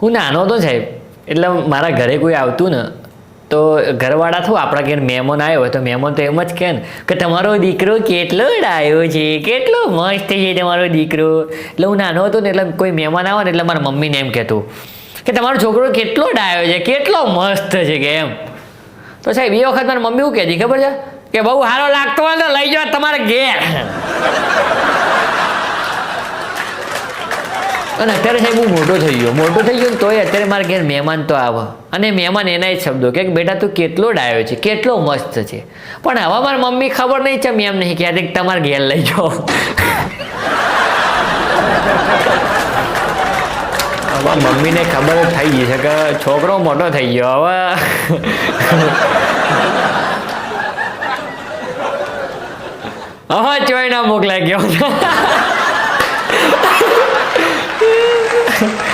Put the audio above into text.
હું નાનો હતો સાહેબ એટલે મારા ઘરે કોઈ આવતું ને. તો ઘરવાળા શું આપણા ઘેર મહેમાન આવ્યો તો મહેમાન તો એમ જ કહે ને, કે તમારો દીકરો કેટલો ડાયો છે, કેટલો મસ્ત છે તમારો દીકરો. એટલે હું નાનો હતો ને, એટલે કોઈ મહેમાન આવે ને, એટલે મારા મમ્મીને એમ કહેતું, કે તમારો છોકરો કેટલો ડાયો છે, કેટલો મસ્ત છે કે એમ. તો સાહેબ, એ વખત મારી મમ્મી શું કહેતી ખબર છે? કે બહુ સારો લાગતો હોય તો લઈ જાઓ તમારા ઘેર. અને અત્યારે સાહેબ હું મોટો થઈ ગયો. મોટો થઈ ગયો તોય અત્યારે મારા ઘેર મહેમાન તો આવે. અને મહેમાન એના જ શબ્દો કે બેટા તું કેટલો ડાયો છે, કેટલો મસ્ત છે. પણ હવે મારી મમ્મી ખબર નહીં છે એમ નહીં કહેતી કે તમારે ઘેર લઈ જાઓ. હવે મમ્મીને ખબર થઈ ગઈ છે કે છોકરો મોટો થઈ ગયો હવે. હવે ચોય ના મોકલાઈ ગયો. Grazie.